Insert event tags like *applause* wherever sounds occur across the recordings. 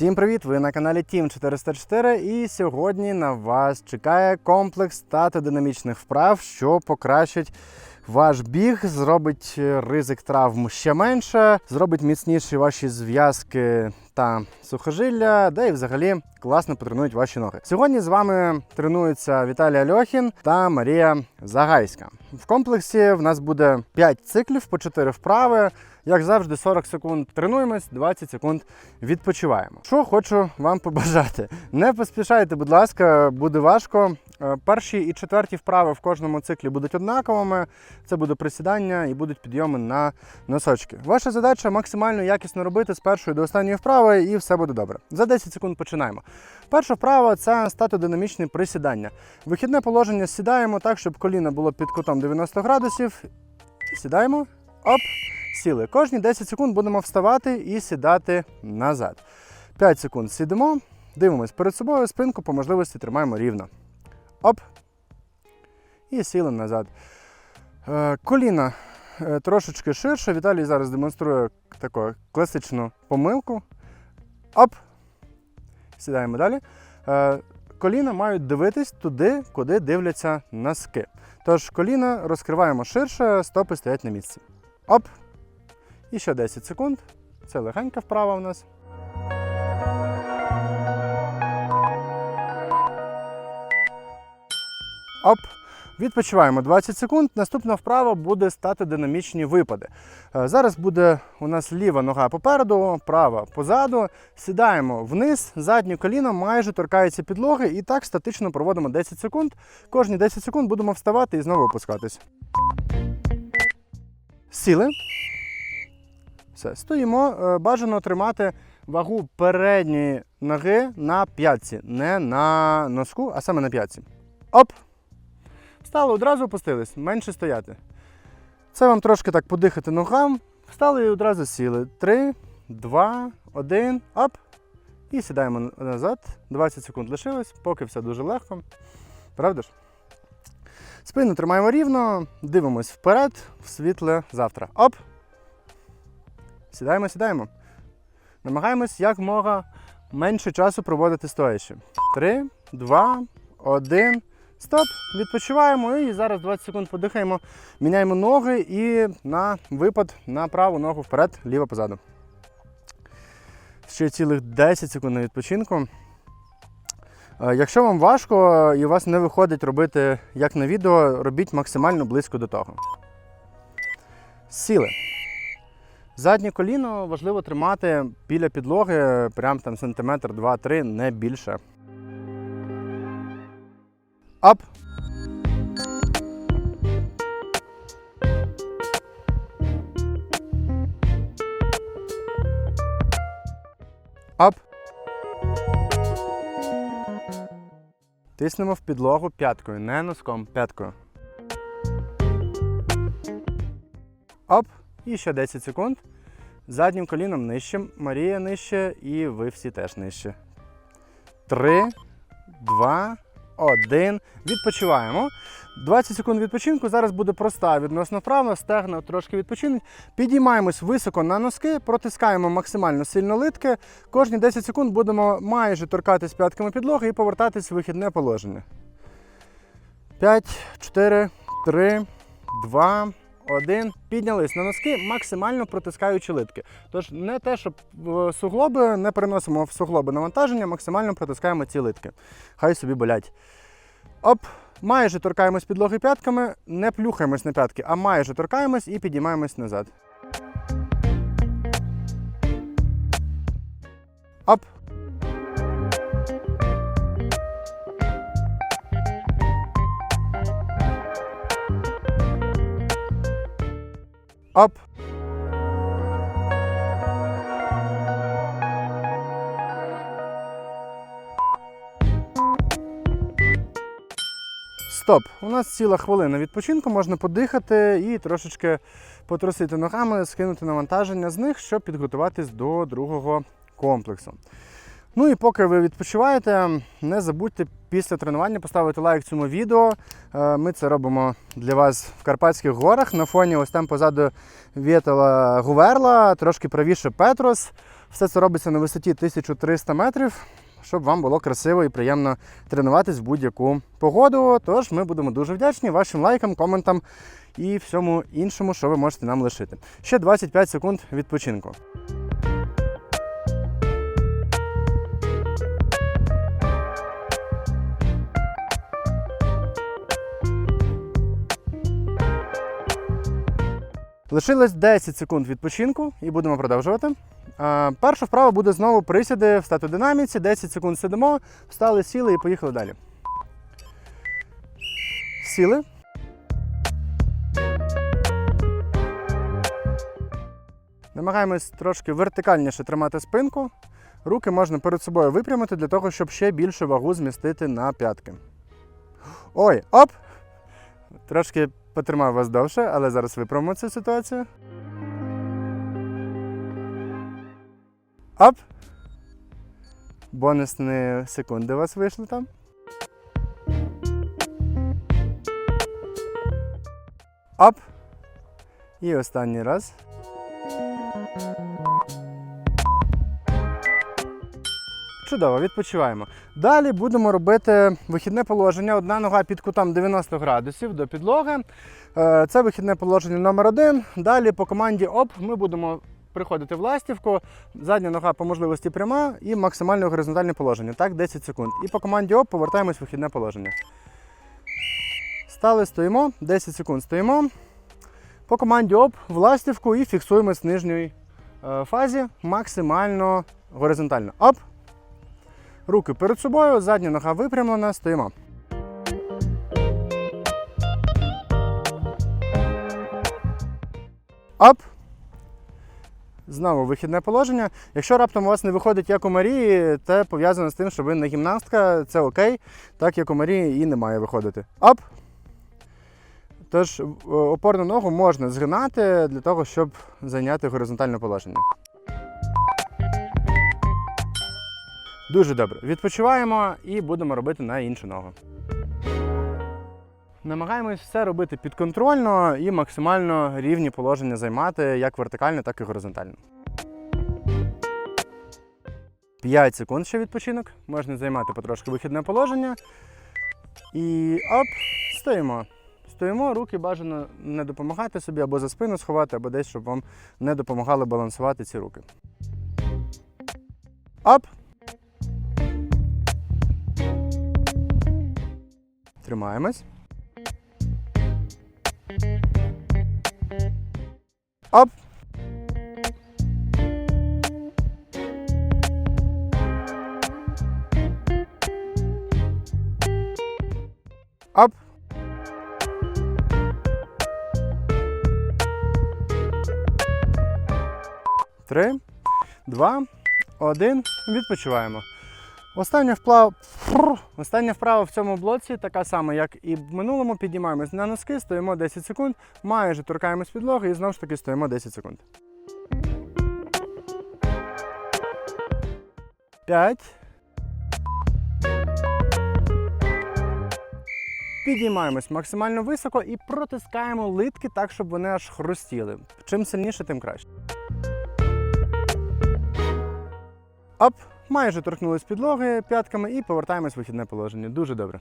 Всім привіт! Ви на каналі Team 404 і сьогодні на вас чекає комплекс статодинамічних вправ, що покращить ваш біг, зробить ризик травм ще менше, зробить міцніші ваші зв'язки та сухожилля, де і взагалі класно потренують ваші ноги. Сьогодні з вами тренуються Віталій Альохін та Марія Загайська. В комплексі в нас буде 5 циклів по 4 вправи. Як завжди, 40 секунд тренуємось, 20 секунд відпочиваємо. Що хочу вам побажати. Не поспішайте, будь ласка, буде важко. Е, Перші і четверті вправи в кожному циклі будуть однаковими. Це буде присідання і будуть підйоми на носочки. Ваша задача максимально якісно робити з першої до останньої вправи, і все буде добре. За 10 секунд починаємо. Перша вправа це статодинамічне присідання. Вихідне положення сідаємо так, щоб коліно було під кутом 90 градусів. Сідаємо. Оп. Сіли. Кожні 10 секунд будемо вставати і сідати назад. 5 секунд сидимо, дивимось перед собою, спинку по можливості тримаємо рівно. Оп. І сіли назад. Е, коліна е, трошечки ширше. Віталій зараз демонструє таку класичну помилку. Оп. Сідаємо далі. Е, коліна мають дивитись туди, куди дивляться носки. Тож коліна розкриваємо ширше, стопи стоять на місці. Оп. І ще 10 секунд. Це легенька вправа у нас. Оп. Відпочиваємо 20 секунд. Наступна вправа буде стати динамічні випади. Е, Зараз буде у нас ліва нога попереду, права позаду. Сідаємо вниз, заднє коліно майже торкається підлоги і так статично проводимо 10 секунд. Кожні 10 секунд будемо вставати і знову опускатись. Сіли. Все, стоїмо. Е, Бажано тримати вагу передньої ноги на п'ятці, не на носку, а саме на п'ятці. Оп! Встали, одразу опустились, менше стояти. Це вам трошки так подихати ногам. Встали і одразу сіли. Три, два, один, оп. І сідаємо назад. 20 секунд лишилось, поки все дуже легко. Правда ж? Спину тримаємо рівно, дивимось вперед, в світле завтра. Оп! Сідаємо, сідаємо. Намагаємось якмога менше часу проводити стоячи. Три, два, один. Стоп, відпочиваємо і зараз 20 секунд подихаємо, міняємо ноги і на випад на праву ногу вперед, ліва позаду. Ще цілих 10 секунд на відпочинку. Е, Якщо вам важко і у вас не виходить робити як на відео, робіть максимально близько до того. Сіли. Заднє коліно важливо тримати біля підлоги, прям там сантиметр, два-три, не більше. Ап. Ап. Тиснемо в підлогу п'яткою, не носком, п'яткою. Оп. І ще 10 секунд. Заднім коліном нижче, Марія нижче і ви всі теж нижче. Три, два, один. Відпочиваємо. 20 секунд відпочинку. Зараз буде проста відносно вправа, стегна трошки відпочинуть. Підіймаємось високо на носки, протискаємо максимально сильно литки. Кожні 10 секунд будемо майже торкатись п'ятками підлоги і повертатись в вихідне положення. 5, 4, 3, 2, один. Піднялись на носки, максимально протискаючи литки. Тож не те, щоб суглоби не переносимо в суглоби навантаження, максимально протискаємо ці литки. Хай собі болять. Оп, майже торкаємось підлоги п'ятками, не плюхаємось на п'ятки, а майже торкаємось і підіймаємось назад. Оп. Оп. Стоп. У нас ціла хвилина відпочинку, можна подихати і трошечки потрусити ногами, скинути навантаження з них, щоб підготуватись до другого комплексу. Ну і поки ви відпочиваєте, не забудьте після тренування поставити лайк цьому відео. Е, Ми це робимо для вас в Карпатських горах. На фоні ось там позаду Вєтела Гуверла, трошки правіше Петрос. Все це робиться на висоті 1300 метрів, щоб вам було красиво і приємно тренуватись в будь-яку погоду. Тож ми будемо дуже вдячні вашим лайкам, коментам і всьому іншому, що ви можете нам лишити. Ще 25 секунд відпочинку. Лишилось 10 секунд відпочинку і будемо продовжувати. Перша вправа буде знову присіди в статодинаміці. 10 секунд сидимо, встали, сіли і поїхали далі. Сіли. Намагаємось трошки вертикальніше тримати спинку. Руки можна перед собою випрямити для того, щоб ще більше вагу змістити на п'ятки. Ой, оп! Трошки потримав вас довше, але зараз виправимо цю ситуацію. Оп! Бонусні секунди у вас вийшли там. Оп! І останній раз. Чудово, відпочиваємо. Далі будемо робити вихідне положення. Одна нога під кутом 90 градусів до підлоги. Е, Це вихідне положення номер один. Далі по команді ОП ми будемо приходити в ластівку. Задня нога по можливості пряма і максимальне горизонтальне положення. Так, 10 секунд. І по команді ОП повертаємось в вихідне положення. Стали, стоїмо, 10 секунд стоїмо. По команді ОП в ластівку і фіксуємось в нижній е, фазі максимально горизонтально. Оп! Руки перед собою, задня нога випрямлена, стоїмо. Оп. Знову вихідне положення. Якщо раптом у вас не виходить як у Марії, це пов'язано з тим, що ви не гімнастка, це окей, так як у Марії і не має виходити. Оп. Тож е, опорну ногу можна згинати для того, щоб зайняти горизонтальне положення. Дуже добре. Відпочиваємо і будемо робити на іншу ногу. Намагаємось все робити підконтрольно і максимально рівні положення займати як вертикально, так і горизонтально. 5 секунд ще відпочинок. Можна займати потрошки вихідне положення. І оп, стоїмо. Стоїмо, руки бажано не допомагати собі або за спину сховати, або десь, щоб вам не допомагали балансувати ці руки. Оп. Тримаємось. Оп. Оп. Три, два, один. Відпочиваємо. Остання вправа, остання вправа в цьому блоці така сама, як і в минулому. Піднімаємось на носки, стоїмо 10 секунд, майже торкаємось підлоги і знову ж таки стоїмо 10 секунд. 5. Підіймаємось максимально високо і протискаємо литки так, щоб вони аж хрустіли. Чим сильніше, тим краще. Оп, майже торкнулись підлоги п'ятками і повертаємось в вихідне положення. Дуже добре.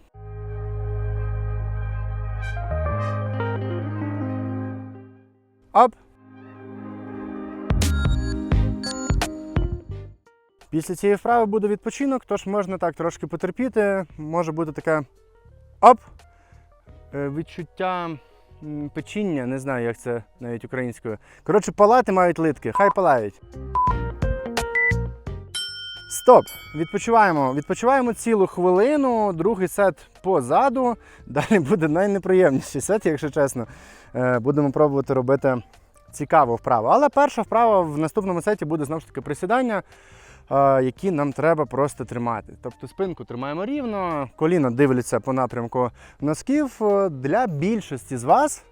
Оп. Після цієї вправи буде відпочинок, тож можна так трошки потерпіти. Може бути таке оп. е, Відчуття печіння, не знаю, як це навіть українською. Коротше, палати мають литки, хай палають. Стоп! Відпочиваємо. Відпочиваємо цілу хвилину, другий сет позаду. Далі буде найнеприємніший сет, якщо чесно. Е, Будемо пробувати робити цікаву вправу. Але перша вправа в наступному сеті буде знову ж таки присідання, е, які нам треба просто тримати. Тобто спинку тримаємо рівно, коліна дивляться по напрямку носків. Е, Для більшості з вас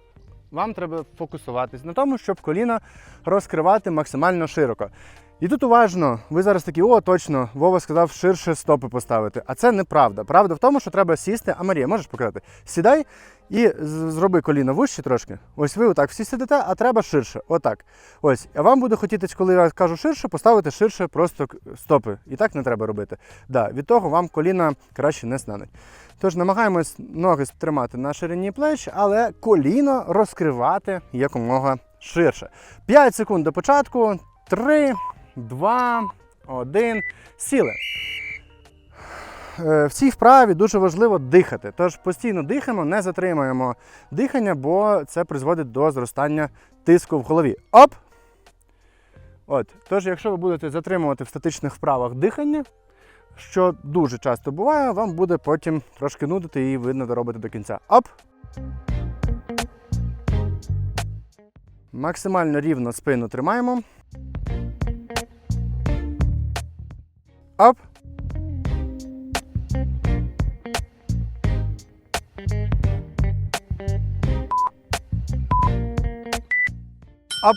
вам треба фокусуватись на тому, щоб коліна розкривати максимально широко. І тут уважно, ви зараз такі, о, точно, Вова сказав ширше стопи поставити. А це неправда. Правда в тому, що треба сісти. А Марія, можеш показати? Сідай і зроби коліно вище трошки. Ось ви отак всі сидите, а треба ширше. Отак. Ось. А вам буде хотітись, коли я кажу ширше, поставити ширше просто стопи. І так не треба робити. Да, від того вам коліна краще не стануть. Тож намагаємось ноги тримати на ширині плеч, але коліно розкривати якомога ширше. 5 секунд до початку. 3, 2, 1. Сіли. Е, В цій вправі дуже важливо дихати. Тож постійно дихаємо, не затримуємо дихання, бо це призводить до зростання тиску в голові. Оп! От. Тож, якщо ви будете затримувати в статичних вправах дихання, що дуже часто буває, вам буде потім трошки нудити і ви не доробите до кінця. Оп! Максимально рівно спину тримаємо. Оп! Оп.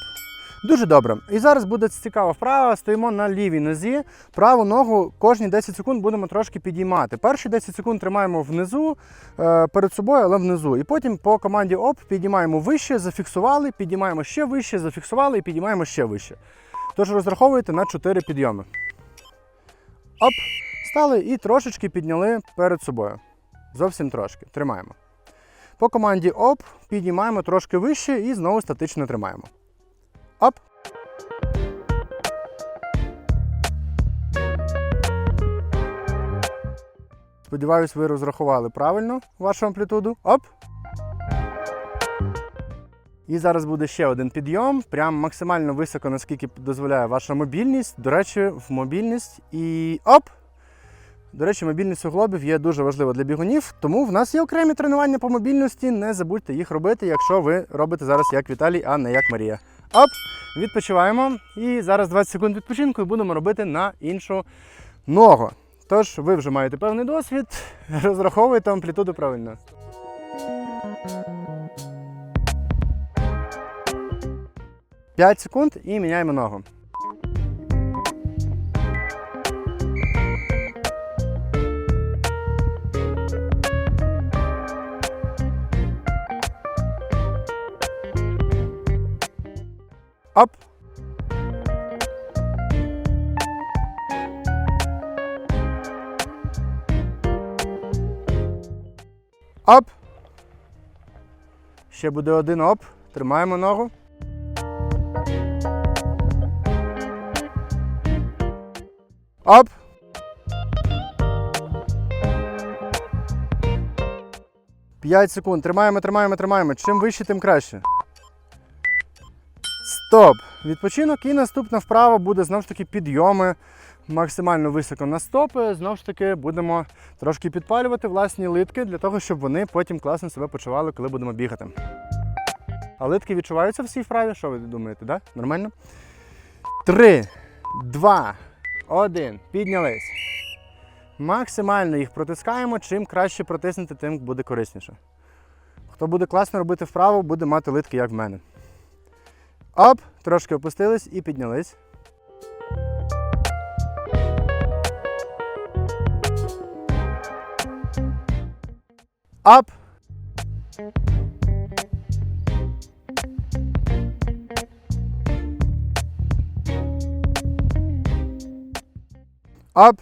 Дуже добре. І зараз буде цікава вправа. Стоїмо на лівій нозі. Праву ногу кожні 10 секунд будемо трошки підіймати. Перші 10 секунд тримаємо внизу, е, перед собою, але внизу. І потім по команді ОП підіймаємо вище, зафіксували, підіймаємо ще вище, зафіксували і підіймаємо ще вище. Тож розраховуйте на 4 підйоми. Оп, стали і трошечки підняли перед собою. Зовсім трошки. Тримаємо. По команді ОП підіймаємо трошки вище і знову статично тримаємо. Оп. Сподіваюсь, ви розрахували правильно вашу амплітуду. Оп. І зараз буде ще один підйом, прям максимально високо, наскільки дозволяє ваша мобільність. До речі, в мобільність і оп! До речі, мобільність суглобів є дуже важлива для бігунів, тому в нас є окремі тренування по мобільності. Не забудьте їх робити, якщо ви робите зараз як Віталій, а не як Марія. Оп! Відпочиваємо. І зараз 20 секунд відпочинку і будемо робити на іншу ногу. Тож, ви вже маєте певний досвід, *laughs* розраховуйте амплітуду правильно. П'ять секунд і міняємо ногу. Оп. Оп. Ще буде один оп. Тримаємо ногу. Оп. П'ять секунд. Тримаємо, тримаємо, тримаємо. Чим вище, тим краще. Стоп! Відпочинок і наступна вправа буде знову ж таки підйоми максимально високо на стопи. Знову ж таки, будемо трошки підпалювати власні литки для того, щоб вони потім класно себе почували, коли будемо бігати. А литки відчуваються в цій вправі? Що ви думаєте, да? Нормально? Три, два, один. Піднялись. Максимально їх протискаємо. Чим краще протиснути, тим буде корисніше. Хто буде класно робити вправу, буде мати литки, як в мене. Оп, трошки опустились і піднялись. Оп. Оп.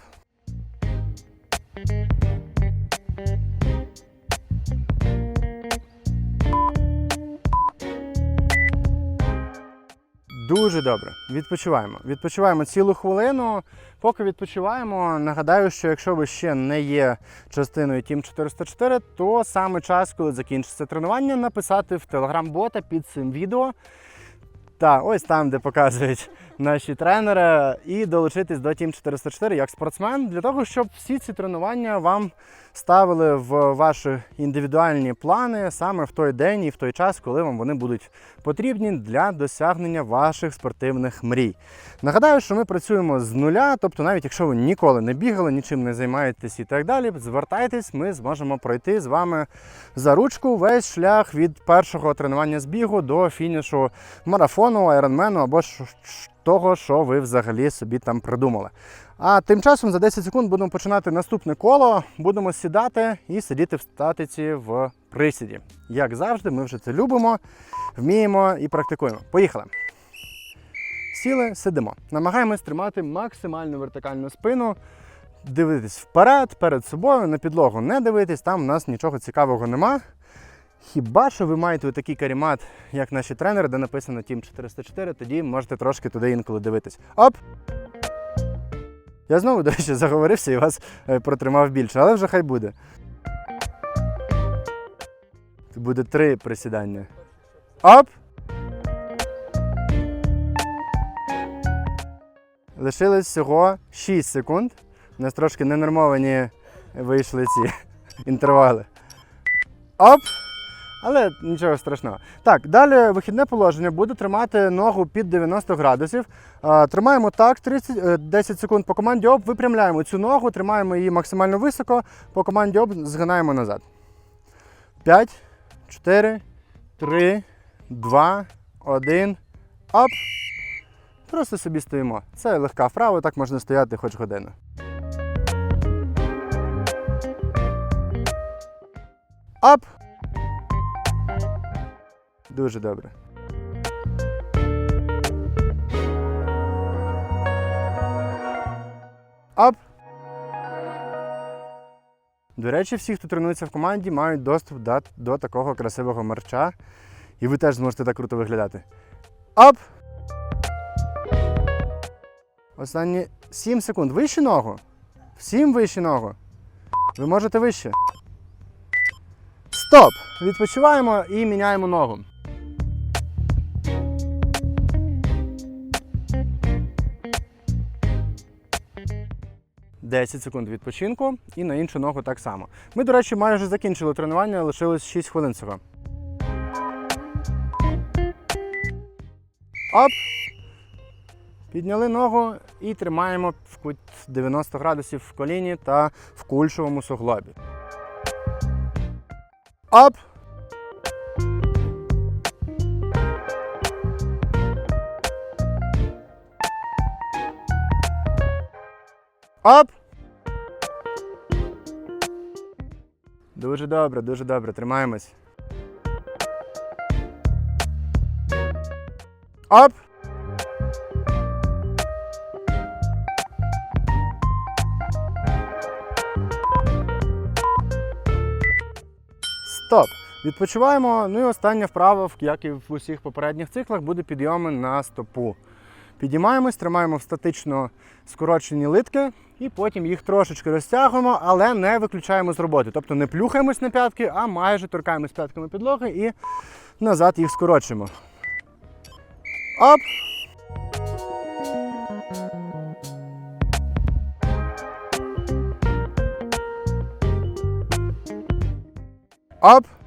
Дуже добре. Відпочиваємо. Відпочиваємо цілу хвилину. Поки відпочиваємо, нагадаю, що якщо ви ще не є частиною Team 404, то саме час, коли закінчиться тренування, написати в телеграм-бота під цим відео. Та ось там, де показують наші тренери, і долучитись до Team 404 як спортсмен, для того, щоб всі ці тренування вам ставили в ваші індивідуальні плани саме в той день і в той час, коли вам вони будуть потрібні для досягнення ваших спортивних мрій. Нагадаю, що ми працюємо з нуля, тобто, навіть якщо ви ніколи не бігали, нічим не займаєтесь і так далі, звертайтесь, ми зможемо пройти з вами за ручку весь шлях від першого тренування з бігу до фінішу марафону, айронмену або ж того, що ви взагалі собі там придумали. А тим часом за 10 секунд будемо починати наступне коло. Будемо сідати і сидіти в статиці в присіді. Як завжди, ми вже це любимо, вміємо і практикуємо. Поїхали. Сіли, сидимо. Намагаємось тримати максимально вертикальну спину, дивитись вперед, перед собою, на підлогу не дивитись, там у нас нічого цікавого нема. Хіба що ви маєте такий карімат, як наші тренери, де написано Team 404, тоді можете трошки туди інколи дивитись. Оп! Я знову, до речі, заговорився і вас е, протримав більше, але вже хай буде. Буде три присідання. Оп! Лишилось всього 6 секунд. У нас трошки ненормовані вийшли ці *laughs* інтервали. Оп! Але нічого страшного. Так, далі вихідне положення. Буду тримати ногу під 90 градусів. Тримаємо так 30, е, 10 секунд по команді ОП, випрямляємо цю ногу, тримаємо її максимально високо. По команді ОП згинаємо назад. 5, 4, 3, 2, 1. Оп! Просто собі стоїмо. Це легка вправа, так можна стояти хоч годину. Оп! Дуже добре. Оп! До речі, всі, хто тренується в команді, мають доступ до, до такого красивого мерча. І ви теж зможете так круто виглядати. Оп! Останні 7 секунд. Вище ногу. Всім вище ногу. Ви можете вище. Стоп! Відпочиваємо і міняємо ногу. Десять секунд відпочинку і на іншу ногу так само. Ми, до речі, майже закінчили тренування, лишилось 6 хвилин цього. Оп! Підняли ногу і тримаємо в кут 90 градусів в коліні та в кульшовому суглобі. Оп! Оп! Дуже добре, дуже добре. Тримаємось. Оп! Стоп. Відпочиваємо. Ну і остання вправа, як і в усіх попередніх циклах, буде підйоми на стопу. Підіймаємось, тримаємо в статично скорочені литки і потім їх трошечки розтягуємо, але не виключаємо з роботи. Тобто не плюхаємось на п'ятки, а майже торкаємось п'ятками підлоги і назад їх скорочуємо. Оп! Оп!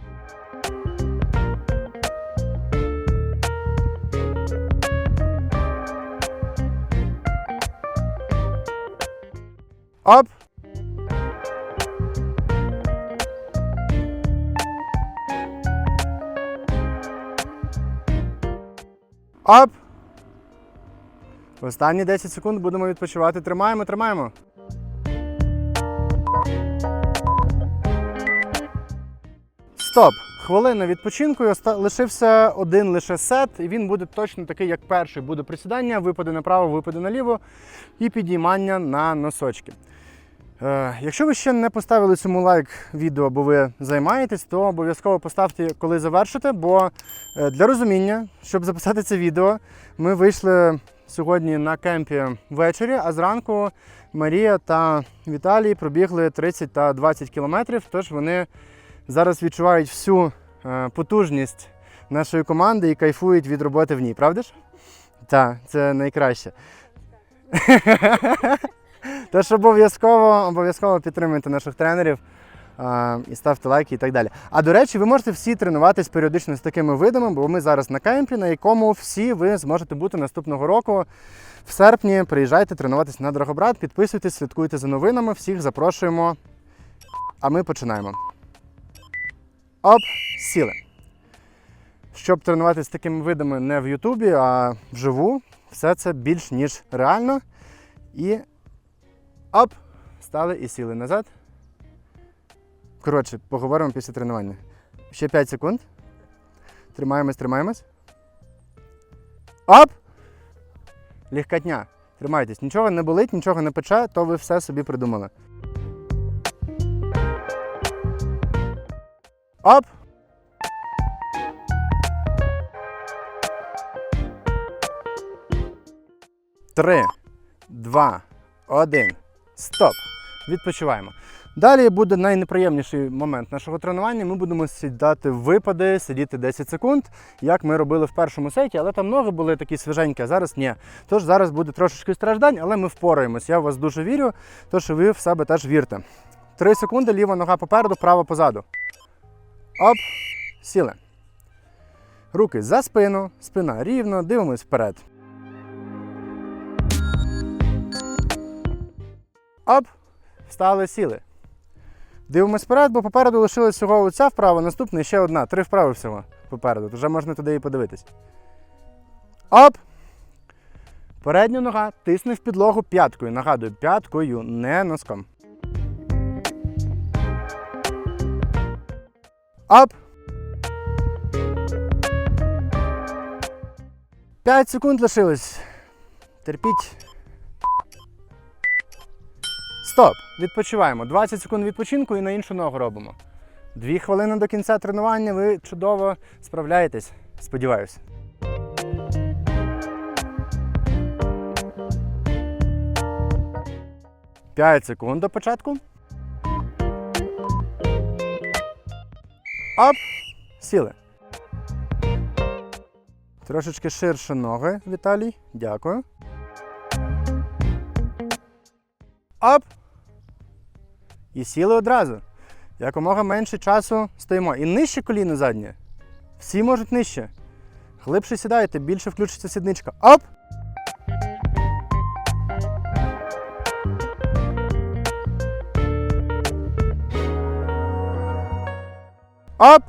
Оп! Оп! Останні 10 секунд будемо відпочивати. Тримаємо, тримаємо. Стоп! Хвилина відпочинку. і Лишився один лише сет, і він буде точно такий, як перший. Буде присідання, випаде направо, випаде наліво і підіймання на носочки. Е, якщо ви ще не поставили цьому лайк відео, бо ви займаєтесь, то обов'язково поставте, коли завершите. Бо е, для розуміння, щоб записати це відео, ми вийшли сьогодні на кемпі ввечері, а зранку Марія та Віталій пробігли 30 та 20 кілометрів. Тож вони зараз відчувають всю е, потужність нашої команди і кайфують від роботи в ній, правда ж? Так, це найкраще. *laughs* Тож обов'язково обов'язково підтримуйте наших тренерів а, і ставте лайки і так далі. А до речі, ви можете всі тренуватись періодично з такими видами, бо ми зараз на кемпі, на якому всі ви зможете бути наступного року. В серпні приїжджайте тренуватись на Драгобрат, підписуйтесь, слідкуйте за новинами, всіх запрошуємо. А ми починаємо. Оп, сіли. Щоб тренуватися такими видами не в Ютубі, а вживу, Все це більш ніж реально. І оп! Стали і сіли назад. Коротше, поговоримо після тренування. Ще 5 секунд. Тримаємось, тримаємось. Оп! Легкотня. Тримайтесь. Нічого не болить, нічого не пече, то ви все собі придумали. Оп! Три, два, один. Стоп. Відпочиваємо. Далі буде найнеприємніший момент нашого тренування. Ми будемо сідати випади, сидіти 10 секунд, як ми робили в першому сеті, але там ноги були такі свіженькі, а зараз ні. Тож зараз буде трошечки страждань, але ми впораємось. Я в вас дуже вірю, тож ви в себе теж вірте. Три секунди, ліва нога попереду, права позаду. Оп, сіли. Руки за спину, спина рівно, дивимось вперед. Оп, встали, сіли. Дивимось вперед, бо попереду лишилась всього оця вправа, наступна ще одна. Три вправи всього попереду. Вже можна туди і подивитись. Оп! Передня нога тисне в підлогу п'яткою. Нагадую, п'яткою, не носком. Оп! 5 секунд лишилось. Терпіть. Стоп! Відпочиваємо. 20 секунд відпочинку і на іншу ногу робимо. Дві хвилини до кінця тренування. Ви чудово справляєтесь. Сподіваюся. П'ять секунд до початку. Оп! Сіли. Трошечки ширше ноги, Віталій. Дякую. Оп! І сіли одразу. Якомога менше часу стоїмо. І нижче коліно заднє. Всі можуть нижче. Глибше сідаєте, більше включиться сідничка. Оп! Оп!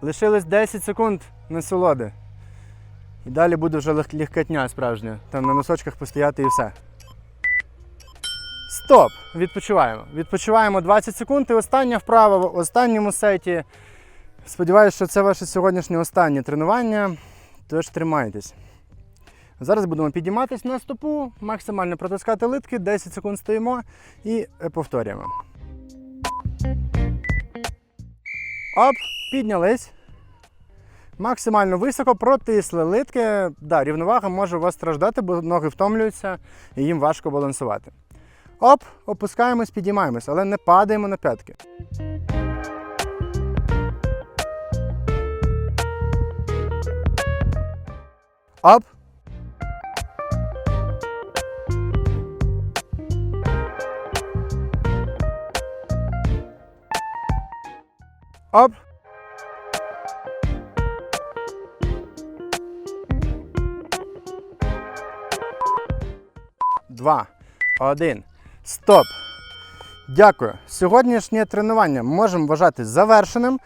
Лишилось 10 секунд насолоди. І далі буде вже лег- легкотня справжня. Там на носочках постояти і все. Стоп! Відпочиваємо. Відпочиваємо 20 секунд і остання вправа в останньому сеті. Сподіваюся, що це ваше сьогоднішнє останнє тренування. Тож тримайтесь. Зараз будемо підійматись на стопу, максимально протискати литки, 10 секунд стоїмо і е, повторюємо. Оп, піднялись. Максимально високо протисли литки. Да, рівновага може у вас страждати, бо ноги втомлюються і їм важко балансувати. Оп, опускаємось, підіймаємось, але не падаємо на п'ятки. Оп. Оп. Два. Один. Стоп. Дякую. Сьогоднішнє тренування можемо вважати завершеним.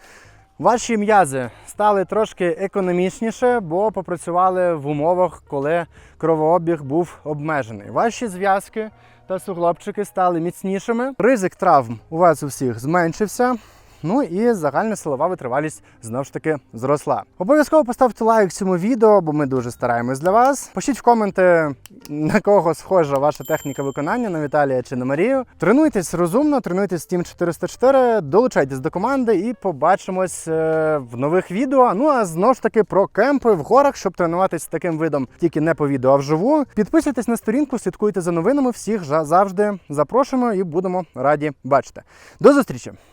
Ваші м'язи стали трошки економічніше, бо попрацювали в умовах, коли кровообіг був обмежений. Ваші зв'язки та суглобчики стали міцнішими. Ризик травм у вас у всіх зменшився. Ну і загальна силова витривалість знову ж таки зросла. Обов'язково поставте лайк цьому відео, бо ми дуже стараємось для вас. Пишіть в коменти, на кого схожа ваша техніка виконання на Віталія чи на Марію. Тренуйтесь розумно, тренуйтесь Team 404, долучайтесь до команди і побачимось е, в нових відео. Ну а знову ж таки про кемпи в горах, щоб тренуватись таким видом тільки не по відео, а вживу. Підписуйтесь на сторінку, слідкуйте за новинами. Всіх завжди запрошуємо і будемо раді бачити. До зустрічі!